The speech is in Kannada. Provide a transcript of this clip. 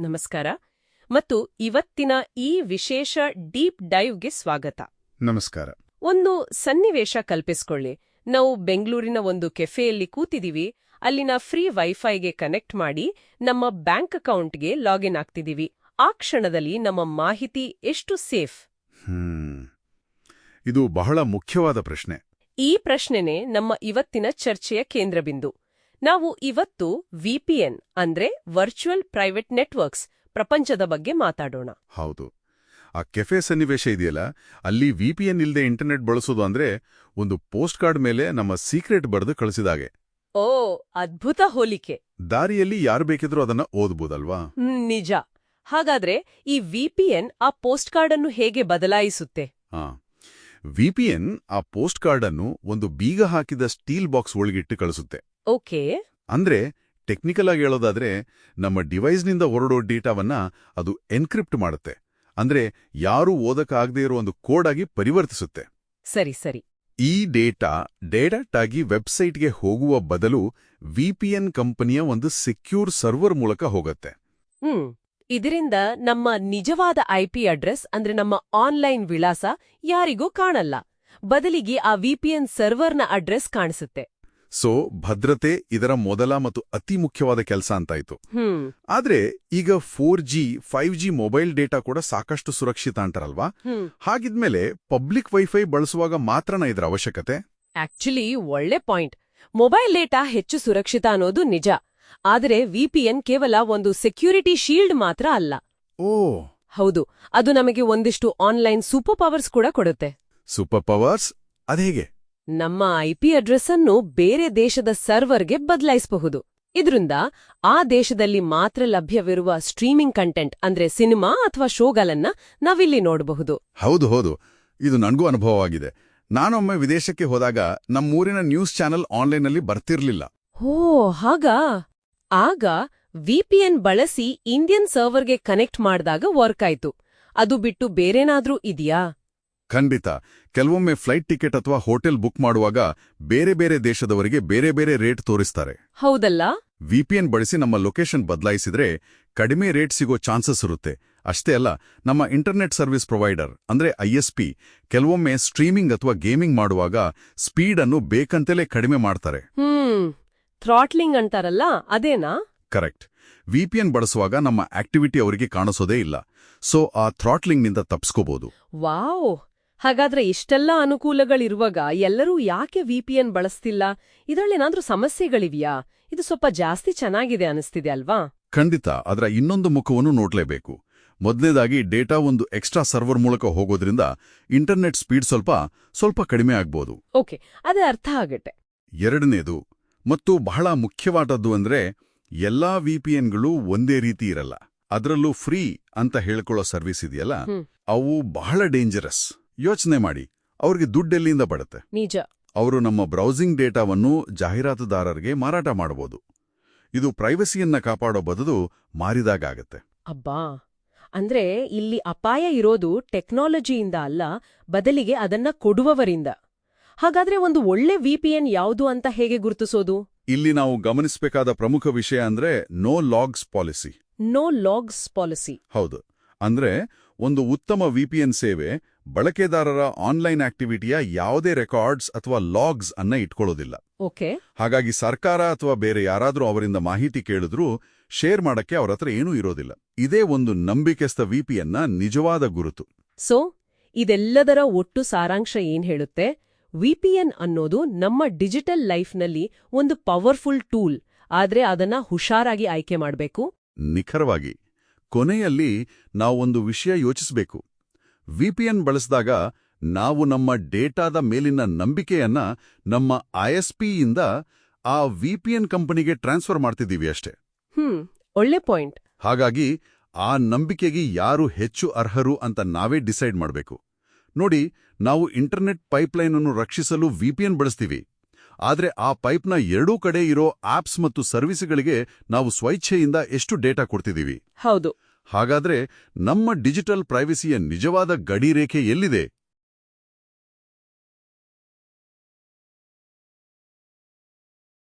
ನಮಸ್ಕಾರ. ಮತ್ತು ಇವತ್ತಿನ ಈ ವಿಶೇಷ ಡೀಪ್ ಡೈವ್ಗೆ ಸ್ವಾಗತ. ನಮಸ್ಕಾರ. ಒಂದು ಸನ್ನಿವೇಶ ಕಲ್ಪಿಸ್ಕೊಳ್ಳಿ. ನಾವು ಬೆಂಗಳೂರಿನ ಒಂದು ಕೆಫೆಯಲ್ಲಿ ಕೂತಿದೀವಿ. ಅಲ್ಲಿನ ಫ್ರೀ ವೈಫೈಗೆ ಕನೆಕ್ಟ್ ಮಾಡಿ ನಮ್ಮ ಬ್ಯಾಂಕ್ ಅಕೌಂಟ್ಗೆ ಲಾಗಿನ್ ಆಗ್ತಿದೀವಿ. ಆ ಕ್ಷಣದಲ್ಲಿ ನಮ್ಮ ಮಾಹಿತಿ ಎಷ್ಟು ಸೇಫ್? ಇದು ಬಹಳ ಮುಖ್ಯವಾದ ಪ್ರಶ್ನೆ. ಈ ಪ್ರಶ್ನೆನೇ ನಮ್ಮ ಇವತ್ತಿನ ಚರ್ಚೆಯ ಕೇಂದ್ರಬಿಂದು. ನಾವು ಇವತ್ತು ವಿಪಿಎನ್ ಅಂದ್ರೆ ವರ್ಚುವಲ್ ಪ್ರೈವೇಟ್ ನೆಟ್ವರ್ಕ್ಸ್ ಪ್ರಪಂಚದ ಬಗ್ಗೆ ಮಾತಾಡೋಣ. ಹೌದು. ಆ ಕೆಫೆ ಸನ್ನಿವೇಶ ಇದೆಯಲ್ಲ ಅಲ್ಲಿ ವಿಪಿಎನ್ ಇಲ್ಲದೆ ಇಂಟರ್ನೆಟ್ ಬಳಸೋದು ಅಂದ್ರೆ ಒಂದು ಪೋಸ್ಟ್ ಕಾರ್ಡ್ ಮೇಲೆ ನಮ್ಮ ಸೀಕ್ರೆಟ್ ಬರೆದು ಕಳಿಸಿದಾಗೆ. ಓ ಅದ್ಭುತ ಹೋಲಿಕೆ. ದಾರಿಯಲ್ಲಿ ಯಾರು ಬೇಕಿದ್ರೂ ಅದನ್ನ ಓದ್ಬೋದಲ್ವಾ? ನಿಜ. ಹಾಗಾದ್ರೆ ಈ ವಿಪಿಎನ್ ಆ ಪೋಸ್ಟ್ ಕಾರ್ಡ್ ಅನ್ನು ಹೇಗೆ ಬದಲಾಯಿಸುತ್ತೆ? ಹಾ. ವಿಪಿಎನ್ ಆ ಪೋಸ್ಟ್ ಕಾರ್ಡ್ ಅನ್ನು ಒಂದು ಬೀಗ ಹಾಕಿದ ಸ್ಟೀಲ್ ಬಾಕ್ಸ್ ಒಳಗಿಟ್ಟು ಕಳಿಸುತ್ತೆ. ಓಕೆ. ಅಂದ್ರೆ ಟೆಕ್ನಿಕಲ್ ಆಗಿ ಹೇಳೋದಾದ್ರೆ ನಮ್ಮ ಡಿವೈಸ್ನಿಂದ ಹೊರಡೋ ಡೇಟಾವನ್ನ ಅದು ಎನ್ಕ್ರಿಪ್ಟ್ ಮಾಡುತ್ತೆ. ಅಂದ್ರೆ ಯಾರೂ ಓದಕ್ಕಾಗದೇ ಇರೋ ಒಂದು ಕೋಡ್ ಆಗಿ ಪರಿವರ್ತಿಸುತ್ತೆ. ಸರಿ ಸರಿ. ಈ ಡೇಟಾ ಡೈರೆಕ್ಟ್ ಆಗಿ ವೆಬ್ಸೈಟ್ಗೆ ಹೋಗುವ ಬದಲು ವಿಪಿಎನ್ ಕಂಪನಿಯ ಒಂದು ಸೆಕ್ಯೂರ್ ಸರ್ವರ್ ಮೂಲಕ ಹೋಗುತ್ತೆ. ಹ್ಮ್. ಇದರಿಂದ ನಮ್ಮ ನಿಜವಾದ ಐಪಿ ಅಡ್ರೆಸ್ ಅಂದ್ರೆ ನಮ್ಮ ಆನ್ಲೈನ್ ವಿಳಾಸ ಯಾರಿಗೂ ಕಾಣಲ್ಲ. ಬದಲಿಗೆ ಆ ವಿಪಿಎನ್ ಸರ್ವರ್ನ ಅಡ್ರೆಸ್ ಕಾಣಿಸುತ್ತೆ. ಸೊ ಭದ್ರತೆ ಇದರ ಮೊದಲ ಮತ್ತು ಅತಿ ಮುಖ್ಯವಾದ ಕೆಲಸ ಅಂತ ಆಯ್ತು ಆದ್ರೆ ಈಗ four G five G mobile data ಕೂಡ ಸಾಕಷ್ಟು ಸುರಕ್ಷಿತ ಅಂತಾರಲ್ವಾ? ಹಾಗಿದ್ಮೇಲೆ ಪಬ್ಲಿಕ್ ವೈಫೈ ಬಳಸುವಾಗ ಮಾತ್ರನ ಇದರ ಅವಶ್ಯಕತೆ? ಆಕ್ಚುಲಿ ಒಳ್ಳೆ ಪಾಯಿಂಟ್ ಮೊಬೈಲ್ ಡೇಟಾ ಹೆಚ್ಚು ಸುರಕ್ಷಿತ ಅನ್ನೋದು ನಿಜ. ಆದರೆ ವಿಪಿಎನ್ ಕೇವಲ ಒಂದು ಸೆಕ್ಯೂರಿಟಿ ಶೀಲ್ಡ್ ಮಾತ್ರ ಅಲ್ಲ. ಓ. ಹೌದು. ಅದು ನಮಗೆ ಒಂದಿಷ್ಟು ಆನ್ಲೈನ್ ಸೂಪರ್ ಪವರ್ಸ್ ಕೂಡ ಕೊಡುತ್ತೆ. ಸೂಪರ್ ಪವರ್ಸ್ ಅದೇಗೆ ನಮ್ಮ ಐಪಿ ಅಡ್ರೆಸ್ ಅನ್ನು ಬೇರೆ ದೇಶದ ಸರ್ವರ್ಗೆ ಬದಲಾಯಿಸಬಹುದು. ಇದರಿಂದ ಆ ದೇಶದಲ್ಲಿ ಮಾತ್ರ ಲಭ್ಯವಿರುವ ಸ್ಟ್ರೀಮಿಂಗ್ ಕಂಟೆಂಟ್ ಅಂದ್ರೆ ಸಿನಿಮಾ ಅಥವಾ ಶೋಗಳನ್ನ ನಾವಿಲ್ಲಿ ನೋಡಬಹುದು. ಹೌದು ಹೌದು. ಇದು ನನಗೂ ಅನುಭವವಾಗಿದೆ. ನಾನೊಮ್ಮೆ ವಿದೇಶಕ್ಕೆ ಹೋದಾಗ ನಮ್ಮೂರಿನ ನ್ಯೂಸ್ ಚಾನೆಲ್ ಆನ್ಲೈನ್ನಲ್ಲಿ ಬರ್ತಿರ್ಲಿಲ್ಲ. ಓ ಹಾಗಾ? ಆಗ ವಿಪಿಎನ್ ಬಳಸಿ ಇಂಡಿಯನ್ ಸರ್ವರ್ಗೆ ಕನೆಕ್ಟ್ ಮಾಡಿದಾಗ ವರ್ಕ್ ಆಯ್ತು. ಅದು ಬಿಟ್ಟು ಬೇರೇನಾದ್ರೂ ಇದೆಯಾ? ಖಂಡಿತ. ಕೆಲವೊಮ್ಮೆ ಫ್ಲೈಟ್ ಟಿಕೆಟ್ ಅಥವಾ ಹೋಟೆಲ್ ಬುಕ್ ಮಾಡುವಾಗ ಬೇರೆ ಬೇರೆ ದೇಶದವರಿಗೆ ಬೇರೆ ಬೇರೆ ರೇಟ್ ತೋರಿಸ್ತಾರೆ. ಹೌದಲ್ಲ? ವಿಪಿಎನ್ ಬಳಸಿ ನಮ್ಮ ಲೊಕೇಶನ್ ಬದಲಾಯಿಸಿದ್ರೆ ಕಡಿಮೆ ರೇಟ್ ಸಿಗೋ ಚಾನ್ಸಸ್ ಇರುತ್ತೆ. ಅಷ್ಟೇ ಅಲ್ಲ ನಮ್ಮ ಇಂಟರ್ನೆಟ್ ಸರ್ವಿಸ್ ಪ್ರೊವೈಡರ್ ಅಂದ್ರೆ ಐಎಸ್ಪಿ ಕೆಲವೊಮ್ಮೆ ಸ್ಟ್ರೀಮಿಂಗ್ ಅಥವಾ ಗೇಮಿಂಗ್ ಮಾಡುವಾಗ ಸ್ಪೀಡ್ ಅನ್ನು ಬೇಕಂತಲೇ ಕಡಿಮೆ ಮಾಡ್ತಾರೆ. ಥ್ರಾಟ್ಲಿಂಗ್ ಅಂತಾರಲ್ಲ ಅದೇನಾ? ಕರೆಕ್ಟ್. ವಿಪಿಎನ್ ಬಳಸುವಾಗ ನಮ್ಮ ಆಕ್ಟಿವಿಟಿ ಅವರಿಗೆ ಕಾಣಿಸೋದೇ ಇಲ್ಲ. ಸೊ ಆ ಥ್ರಾಟ್ಲಿಂಗ್ನಿಂದ ತಪ್ಸ್ಕೋಬಹುದು ವಾವ್! ಹಾಗಾದ್ರೆ ಇಷ್ಟೆಲ್ಲ ಅನುಕೂಲಗಳಿರುವಾಗ ಎಲ್ಲರೂ ಯಾಕೆ ವಿಪಿಎನ್ ಬಳಸ್ತಿಲ್ಲ? ಇದರಲ್ಲೇನಾದ್ರೂ ಸಮಸ್ಯೆಗಳಿವ್ಯಾ? ಇದು ಸ್ವಲ್ಪ ಜಾಸ್ತಿ ಚೆನ್ನಾಗಿದೆ ಅನಿಸ್ತಿದೆ ಅಲ್ವಾ? ಖಂಡಿತ. ಅದರ ಇನ್ನೊಂದು ಮುಖವನ್ನು ನೋಡ್ಲೇಬೇಕು. ಮೊದಲನೇದಾಗಿ ಡೇಟಾ ಒಂದು ಎಕ್ಸ್ಟ್ರಾ ಸರ್ವರ್ ಮೂಲಕ ಹೋಗೋದ್ರಿಂದ ಇಂಟರ್ನೆಟ್ ಸ್ಪೀಡ್ ಸ್ವಲ್ಪ ಸ್ವಲ್ಪ ಕಡಿಮೆ ಆಗ್ಬೋದು. ಓಕೆ ಅದೇ ಅರ್ಥ ಆಗತ್ತೆ. ಎರಡನೇದು ಮತ್ತು ಬಹಳ ಮುಖ್ಯವಾದದ್ದು ಅಂದ್ರೆ ಎಲ್ಲಾ ವಿಪಿಎನ್ಗಳು ಒಂದೇ ರೀತಿ ಇರಲ್ಲ. ಅದರಲ್ಲೂ ಫ್ರೀ ಅಂತ ಹೇಳ್ಕೊಳ್ಳೋ ಸರ್ವಿಸ್ ಇದೆಯಲ್ಲ? ಅವು ಬಹಳ ಡೇಂಜರಸ್ ಯೋಚನೆ ಮಾಡಿ ಅವ್ರಿಗೆ ದುಡ್ಡೆಲ್ಲಿಂದ ಬರುತ್ತೆ ನಿಜ. ಅವರು ನಮ್ಮ ಬ್ರೌಸಿಂಗ್ ಡೇಟಾವನ್ನು ಜಾಹೀರಾತುದಾರರಿಗೆ ಮಾರಾಟ ಮಾಡಬಹುದು. ಇದು ಪ್ರೈವಸಿಯನ್ನ ಕಾಪಾಡೋ ಬದಲು ಮಾರಿದಾಗತ್ತೆ ಅಬ್ಬಾ! ಅಂದ್ರೆ ಇಲ್ಲಿ ಅಪಾಯ ಇರೋದು ಟೆಕ್ನಾಲಜಿಯಿಂದ ಅಲ್ಲ ಬದಲಿಗೆ ಅದನ್ನ ಕೊಡುವವರಿಂದ. ಹಾಗಾದ್ರೆ ಒಂದು ಒಳ್ಳೆ ವಿಪಿಎನ್ ಯಾವುದು ಅಂತ ಹೇಗೆ ಗುರುತಿಸೋದು? ಇಲ್ಲಿ ನಾವು ಗಮನಿಸಬೇಕಾದ ಪ್ರಮುಖ ವಿಷಯ ಅಂದ್ರೆ no logs policy. No logs policy. ಹೌದು. ಅಂದ್ರೆ ಒಂದು ಉತ್ತಮ ವಿಪಿಎನ್ ಸೇವೆ ಬಳಕೆದಾರರ ಆನ್ಲೈನ್ ಆಕ್ಟಿವಿಟಿಯ ಯಾವುದೇ ರೆಕಾರ್ಡ್ಸ್ ಅಥವಾ ಲಾಗ್ಸ್ ಅನ್ನ ಇಟ್ಕೊಳ್ಳೋದಿಲ್ಲ. ಓಕೆ. ಹಾಗಾಗಿ ಸರ್ಕಾರ ಅಥವಾ ಬೇರೆ ಯಾರಾದರೂ ಅವರಿಂದ ಮಾಹಿತಿ ಕೇಳಿದ್ರೂ ಶೇರ್ ಮಾಡಕ್ಕೆ ಅವ್ರ ಹತ್ರ ಏನೂ ಇರೋದಿಲ್ಲ. ಇದೇ ಒಂದು ನಂಬಿಕೆಸ್ತ ವಿಪಿಯನ್ನ ನಿಜವಾದ ಗುರುತು. ಸೊ ಇದೆಲ್ಲದರ ಒಟ್ಟು ಸಾರಾಂಶ ಏನ್ ಹೇಳುತ್ತೆ? ವಿಪಿಎನ್ ಅನ್ನೋದು ನಮ್ಮ ಡಿಜಿಟಲ್ ಲೈಫ್ನಲ್ಲಿ ಒಂದು ಪವರ್ಫುಲ್ ಟೂಲ್. ಆದ್ರೆ ಅದನ್ನ ಹುಷಾರಾಗಿ ಆಯ್ಕೆ ಮಾಡಬೇಕು. ನಿಖರವಾಗಿ ಕೊನೆಯಲ್ಲಿ ನಾವೊಂದು ವಿಷಯ ಯೋಚಿಸಬೇಕು. ವಿಪಿಎನ್ ಬಳಸಿದಾಗ ನಾವು ನಮ್ಮ ಡೇಟಾದ ಮೇಲಿನ ನಂಬಿಕೆಯನ್ನ ನಮ್ಮ ಐಎಸ್ಪಿಯಿಂದ ಆ ವಿಪಿಎನ್ ಕಂಪನಿಗೆ ಟ್ರಾನ್ಸ್ಫರ್ ಮಾಡ್ತಿದ್ದೀವಿ ಅಷ್ಟೇ. ಹ್ಮ್ ಒಳ್ಳೆ ಪಾಯಿಂಟ್. ಹಾಗಾಗಿ ಆ ನಂಬಿಕೆಗೆ ಯಾರು ಹೆಚ್ಚು ಅರ್ಹರು ಅಂತ ನಾವೇ ಡಿಸೈಡ್ ಮಾಡಬೇಕು. ನೋಡಿ ನಾವು ಇಂಟರ್ನೆಟ್ ಪೈಪ್ಲೈನ್ ಅನ್ನು ರಕ್ಷಿಸಲು ವಿಪಿಎನ್ ಬಳಸ್ತೀವಿ. ಆದರೆ ಆ ಪೈಪ್ನ ಎರಡೂ ಕಡೆ ಇರೋ ಆಪ್ಸ್ ಮತ್ತು ಸರ್ವಿಸ್ಗಳಿಗೆ ನಾವು ಸ್ವೈಚ್ಛೆಯಿಂದ ಎಷ್ಟು ಡೇಟಾ ಕೊಡ್ತಿದ್ದೀವಿ? ಹೌದು. ಹಾಗಾದ್ರೆ ನಮ್ಮ ಡಿಜಿಟಲ್ ಪ್ರೈವಸಿಯ ನಿಜವಾದ ಗಡಿರೇಖೆ ಎಲ್ಲಿದೆ?